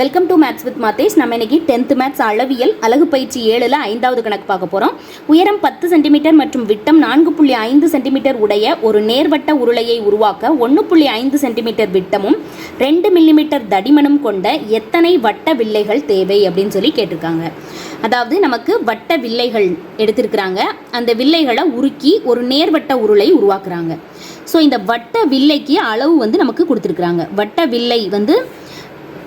Welcome to maths with Mathesh நம்ம இன்னைக்கு tenth maths அளவியல் அழகு பயிற்சி ஏழில் ஐந்தாவது கணக்கு பார்க்க போகிறோம் உயரம் பத்து சென்டிமீட்டர் மற்றும் விட்டம் நான்கு புள்ளி ஐந்து சென்டிமீட்டர் உடைய ஒரு நேர்வட்ட உருளையை உருவாக்க ஒன்று புள்ளி ஐந்து சென்டிமீட்டர் விட்டமும் ரெண்டு மில்லிமீட்டர் தடிமனும் கொண்ட எத்தனை வட்ட வில்லைகள் தேவை அப்படின்னு சொல்லி கேட்டிருக்காங்க. அதாவது நமக்கு வட்ட வில்லைகள் எடுத்திருக்கிறாங்க. அந்த வில்லைகளை உருக்கி ஒரு நேர்வட்ட உருளை உருவாக்குறாங்க. ஸோ இந்த வட்ட வில்லைக்கு அளவு வந்து நமக்கு கொடுத்துருக்குறாங்க. வட்ட வில்லை வந்து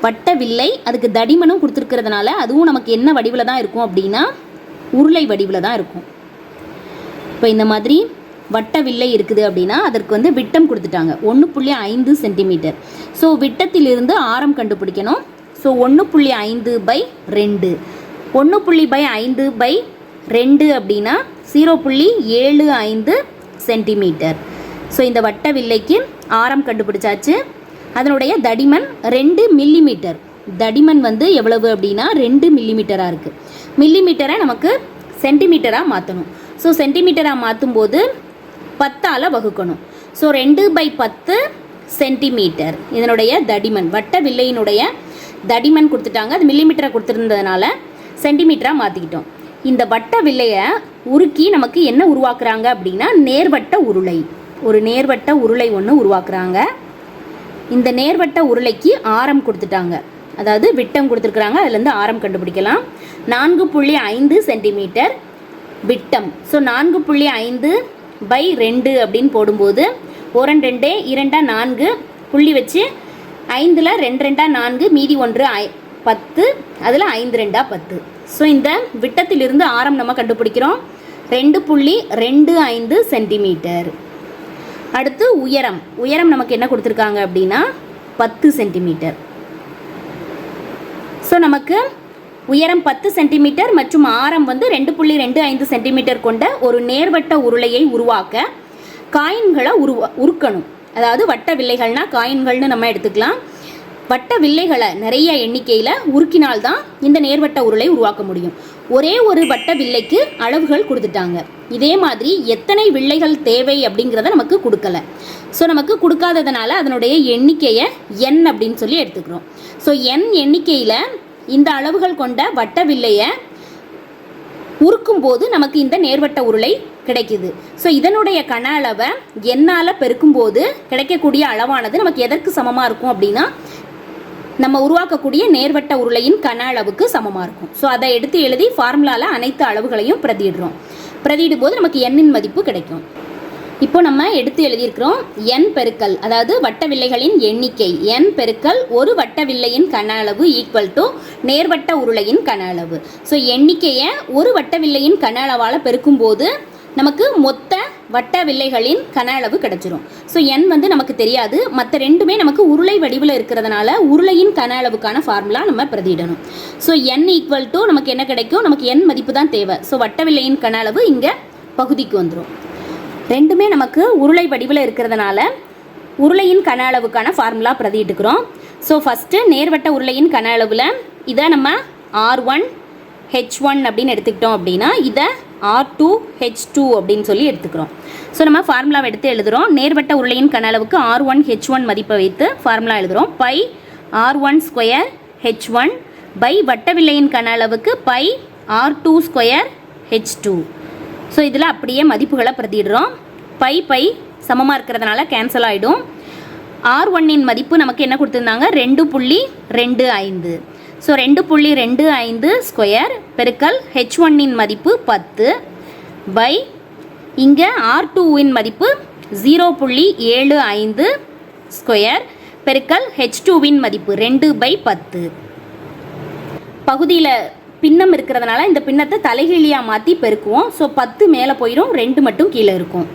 வட்ட வில்லை அதுக்கு தடிமனும் கொடுத்துருக்கிறதுனால அதுவும் நமக்கு என்ன வடிவில் தான் இருக்கும் அப்படின்னா உருளை வடிவில் தான் இருக்கும். இப்போ இந்த மாதிரி வட்ட வில்லை இருக்குது அப்படின்னா அதற்கு வந்து விட்டம் கொடுத்துட்டாங்க. ஒன்று புள்ளி ஐந்து சென்டிமீட்டர். ஸோ விட்டத்திலிருந்து ஆரம் கண்டுபிடிக்கணும். ஸோ ஒன்று புள்ளி ஐந்து பை ரெண்டு. ஒன்று புள்ளி பை ஐந்து பை ரெண்டு அப்படின்னா ஜீரோ புள்ளி ஏழு ஐந்து சென்டிமீட்டர். ஸோ இந்த வட்ட வில்லைக்கு ஆரம் கண்டுபிடிச்சாச்சு. அதனுடைய தடிமன் ரெண்டு மில்லிமீட்டர் தடிமன் வந்து எவ்வளவு அப்படின்னா ரெண்டு மில்லிமீட்டராக இருக்குது மில்லிமீட்டரை நமக்கு சென்டிமீட்டராக மாற்றணும் ஸோ சென்டிமீட்டராக மாற்றும் போது பத்தால் வகுக்கணும். ஸோ ரெண்டு பை பத்து சென்டிமீட்டர் இதனுடைய தடிமன். வட்ட வில்லையினுடைய தடிமன் கொடுத்துட்டாங்க. அது மில்லிமீட்டரை கொடுத்துருந்ததுனால சென்டிமீட்டராக மாற்றிக்கிட்டோம் இந்த வட்ட வில்லையை உருக்கி நமக்கு என்ன உருவாக்குறாங்க அப்படின்னா நேர்வட்ட உருளை. ஒரு நேர்வட்ட உருளை ஒன்று உருவாக்குறாங்க. இந்த நேர்வட்ட உருளைக்கு ஆரம் கொடுத்துட்டாங்க. அதாவது விட்டம் கொடுத்துருக்குறாங்க. அதுலேருந்து ஆரம் கண்டுபிடிக்கலாம். நான்கு புள்ளி ஐந்து சென்டிமீட்டர் விட்டம். ஸோ நான்கு புள்ளி ஐந்து பை ரெண்டு அப்படின்னு போடும்போது ஒரு ரெண்டே இரண்டா நான்கு புள்ளி வச்சு ஐந்தில் ரெண்டு ரெண்டா நான்கு மீதி ஒன்று ஐ பத்து அதில் ஐந்து ரெண்டா பத்து. ஸோ இந்த விட்டத்திலிருந்து ஆரம் நம்ம கண்டுபிடிக்கிறோம். ரெண்டு புள்ளி ரெண்டு ஐந்து சென்டிமீட்டர். அடுத்து உயரம். உயரம் நமக்கு என்ன கொடுத்துருக்காங்க அப்படின்னா பத்து சென்டிமீட்டர் ஸோ நமக்கு உயரம் பத்து சென்டிமீட்டர் மற்றும் ஆரம் வந்து ரெண்டு புள்ளி ரெண்டு ஐந்து சென்டிமீட்டர் கொண்ட ஒரு நேர்வட்ட உருளையை உருவாக்க காயின்களை உருவா உருக்கணும். அதாவது வட்ட வில்லைகள்னா காயின்கள்னு நம்ம எடுத்துக்கலாம். வட்ட வில்லைகளை நிறைய எண்ணிக்கையில் உருக்கினால்தான் இந்த நேர்வட்ட உருளை உருவாக்க முடியும். ஒரே ஒரு வட்ட வில்லைக்கு அளவுகள் கொடுத்துட்டாங்க. இதே மாதிரி எத்தனை வில்லைகள் தேவை அப்படிங்கிறத நமக்கு கொடுக்கல. ஸோ நமக்கு கொடுக்காததுனால அதனுடைய எண்ணிக்கையை எண் அப்படின்னு சொல்லி எடுத்துக்கிறோம். ஸோ என் எண்ணிக்கையில் இந்த அளவுகள் கொண்ட வட்ட வில்லையை உருக்கும் போது நமக்கு இந்த நேர்வட்ட உருளை கிடைக்குது. ஸோ இதனுடைய கன அளவை என்னால் பெருக்கும்போது கிடைக்கக்கூடிய அளவானது நமக்கு எதற்கு சமமாக இருக்கும் அப்படின்னா நம்ம உருவாக்கக்கூடிய நேர்வட்ட உருளையின் கன அளவுக்கு சமமாக இருக்கும். ஸோ அதை எடுத்து எழுதி ஃபார்முலாவில் அனைத்து அளவுகளையும் பிரதிடுறோம் பிரதியிடும் போது நமக்கு எண்ணின் மதிப்பு கிடைக்கும். இப்போ நம்ம எடுத்து எழுதியிருக்கிறோம் என் பெருக்கல் அதாவது வட்ட வில்லைகளின் எண்ணிக்கை. என் பெருக்கல் ஒரு வட்ட வில்லையின் கன அளவு ஈக்குவல் டு நேர்வட்ட உருளையின் கன அளவு. ஸோ எண்ணிக்கையை ஒரு வட்ட வில்லையின் கன அளவால் பெருக்கும்போது நமக்கு மொத்த வட்ட வில்லைகளின் கன அளவு கிடைச்சிரும். ஸோ என் வந்து நமக்கு தெரியாது. மற்ற ரெண்டுமே நமக்கு உருளை வடிவில் இருக்கிறதுனால உருளையின் கன அளவுக்கான ஃபார்முலா நம்ம பிரதியிடணும். ஸோ என் ஈக்குவல் டு நமக்கு என்ன கிடைக்கும்? நமக்கு என் மதிப்பு தான் தேவை. ஸோ வட்ட வில்லையின் கன அளவு இங்கே பகுதிக்கு வந்துடும் ரெண்டுமே நமக்கு உருளை வடிவில் இருக்கிறதுனால உருளையின் கன அளவுக்கான ஃபார்முலா பிரதியிட்டுக்கிறோம். ஸோ ஃபஸ்ட்டு நேர்வட்ட உருளையின் கன அளவில் இதை நம்ம ஆர் ஒன் ஹெச் ஒன் அப்படின்னு எடுத்துக்கிட்டோம் அப்படின்னா இதை ஆர் டூ ஹெச் டூ அப்படின்னு சொல்லி எடுத்துக்கிறோம். ஸோ நம்ம ஃபார்முலாவை எடுத்து எழுதுகிறோம் நேர்வட்ட உருளையின் கன அளவுக்கு ஆர் ஒன் ஹெச் ஒன் மதிப்பை வைத்து ஃபார்முலா எழுதுகிறோம் pi r one square h one pi வட்டவில்லையின் கன அளவுக்கு pi r two square h two so இதில் அப்படியே மதிப்புகளை பிரதிடுறோம் பை பை சமமாக இருக்கிறதுனால கேன்சல் ஆகிடும் ஆர் ஒன்னின் மதிப்பு நமக்கு என்ன கொடுத்துருந்தாங்க? ரெண்டு புள்ளி ரெண்டு ஐந்து. ஸோ ரெண்டு புள்ளி ரெண்டு ஐந்து ஸ்கொயர் பெருக்கல் ஹெச் ஒன்னின் மதிப்பு பத்து பை இங்கே ஆர் டூவின் மதிப்பு ஜீரோ புள்ளி ஏழு ஐந்து ஸ்கொயர் பெருக்கல் ஹெச் டூவின் மதிப்பு ரெண்டு பை பத்து. பகுதியில் பின்னம் இருக்கிறதுனால இந்த பின்னத்தை தலைகீழியாக மாற்றி பெருக்குவோம். ஸோ பத்து மேலே போயிடும் ரெண்டு மட்டும் கீழே இருக்கும்.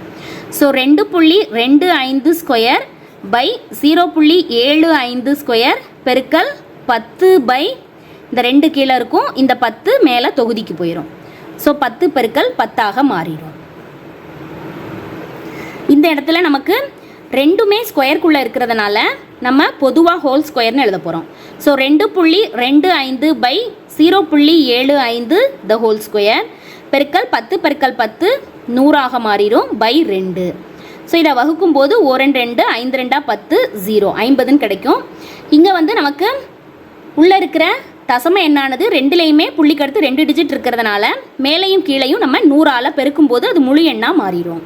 ஸோ ரெண்டு புள்ளி ரெண்டு ஐந்து ஸ்கொயர் பை ஜீரோ புள்ளி ஏழு ஐந்து ஸ்கொயர் பெருக்கல் பத்து பை இந்த ரெண்டு கீழே இருக்கும். இந்த பத்து மேலே தொகுதிக்கு போயிடும் ஸோ பத்து பெருக்கல் பத்தாக மாறிடும். இந்த இடத்துல நமக்கு ரெண்டுமே ஸ்கொயர்க்குள்ளே இருக்கிறதுனால நம்ம பொதுவாக ஹோல் ஸ்கொயர்னு எழுத போகிறோம் ஸோ ரெண்டு புள்ளி ரெண்டு ஐந்து பை ஜீரோ புள்ளி ஏழு ஐந்து த ஹோல் ஸ்கொயர் பெருக்கல் பத்து பெருக்கல் பத்து நூறாக மாறிடும் பை ரெண்டு. ஸோ இதை வகுக்கும் போது ஒரு ரெண்டு ரெண்டு ஐந்து ரெண்டா பத்து ஜீரோ ஐம்பதுன்னு கிடைக்கும். இங்கே வந்து நமக்கு உள்ளே இருக்கிற தசம எண்ணானது ரெண்டுலேயுமே புள்ளிக்கு அடுத்து ரெண்டு டிஜிட் இருக்கிறதுனால மேலையும் கீழேயும் நம்ம நூறால் பெருக்கும்போது அது முழு எண்ணாக மாறிடும்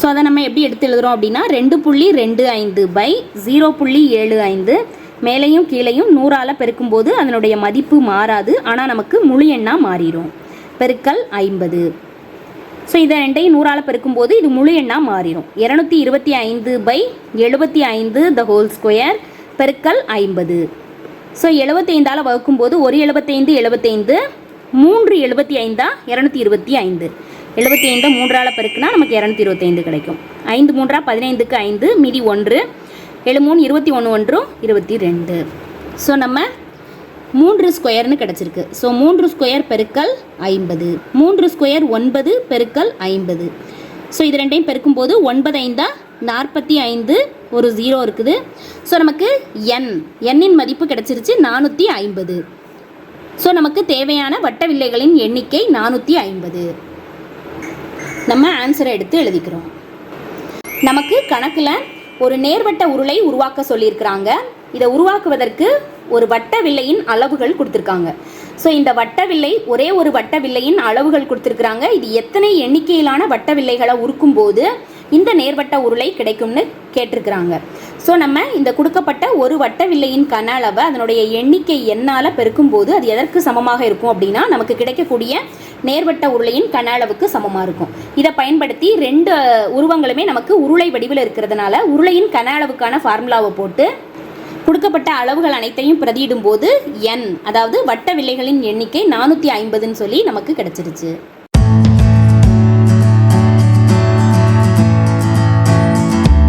ஸோ அதை நம்ம எப்படி எடுத்து எழுதுறோம் அப்படின்னா ரெண்டு புள்ளி ரெண்டு ஐந்து பை ஜீரோ புள்ளி ஏழு ஐந்து மேலையும் கீழேயும் நூறால் பெருக்கும்போது அதனுடைய மதிப்பு மாறாது ஆனால் நமக்கு முழு எண்ணாக மாறிடும் பெருக்கல் ஐம்பது. ஸோ இதை ரெண்டையும் நூறால் பெருக்கும்போது இது முழு எண்ணாக மாறிடும் இரநூத்தி இருபத்தி ஐந்து பை எழுபத்தி ஐந்து த ஹோல் ஸ்கொயர் பெருக்கல் ஐம்பது. ஸோ எழுபத்தைந்தால் வகுக்கும்போது ஒரு எழுபத்தைந்து எழுபத்தைந்து மூன்று எழுபத்தி ஐந்தா இரநூத்தி இருபத்தி ஐந்து. எழுபத்தி ஐந்தா மூன்றால் பெருக்குனா நமக்கு இரநூத்தி இருபத்தைந்து கிடைக்கும். ஐந்து மூன்றா பதினைந்துக்கு ஐந்து மீதி ஒன்று. ஏழு மூணு இருபத்தி ஒன்று ஒன்றும் இருபத்தி ரெண்டு. ஸோ நம்ம மூன்று ஸ்கொயர்னு கிடச்சிருக்கு. ஸோ மூன்று ஸ்கொயர் பெருக்கல் ஐம்பது. மூன்று ஸ்கொயர் ஒன்பது பெருக்கல் ஐம்பது. ஸோ இது ரெண்டையும் பெருக்கும்போது ஒன்பது ஐந்தா நாற்பத்தி ஐந்து ஒரு ஜீரோ இருக்குது. ஸோ நமக்கு என் எண்ணின் மதிப்பு கிடச்சிருச்சு நானூற்றி ஐம்பது. ஸோ நமக்கு தேவையான வட்ட வில்லைகளின் எண்ணிக்கை நானூற்றி ஐம்பது. நம்ம ஆன்சரை எடுத்து எழுதிக்கிறோம். நமக்கு கணக்கில் ஒரு நேர்வட்ட உருளை உருவாக்க சொல்லியிருக்கிறாங்க. இதை உருவாக்குவதற்கு ஒரு வட்ட வில்லையின் அளவுகள் கொடுத்துருக்காங்க. ஸோ இந்த வட்ட வில்லை ஒரே ஒரு வட்ட வில்லையின் அளவுகள் கொடுத்துருக்குறாங்க. இது எத்தனை எண்ணிக்கையிலான வட்ட வில்லைகளை உருக்கும்போது இந்த நேர்வட்ட உருளை கிடைக்கும்னு கேட்டிருக்கிறாங்க. ஸோ நம்ம இந்த கொடுக்கப்பட்ட ஒரு வட்ட வில்லையின் கன அளவை அதனுடைய எண்ணிக்கை எண்ணால் பெருக்கும்போது அது எதற்கு சமமாக இருக்கும் அப்படின்னா நமக்கு கிடைக்கக்கூடிய நேர்வட்ட உருளையின் கன அளவுக்கு சமமாக இருக்கும். இதை பயன்படுத்தி ரெண்டு உருவங்களுமே நமக்கு உருளை வடிவில் இருக்கிறதுனால உருளையின் கன அளவுக்கான ஃபார்முலாவை போட்டு கொடுக்கப்பட்ட அளவுகள் அனைத்தையும் பிரதியிடும் போது என் அதாவது வட்ட வில்லைகளின் எண்ணிக்கை நானூற்றி ஐம்பதுன்னு சொல்லி நமக்கு கிடச்சிருச்சு.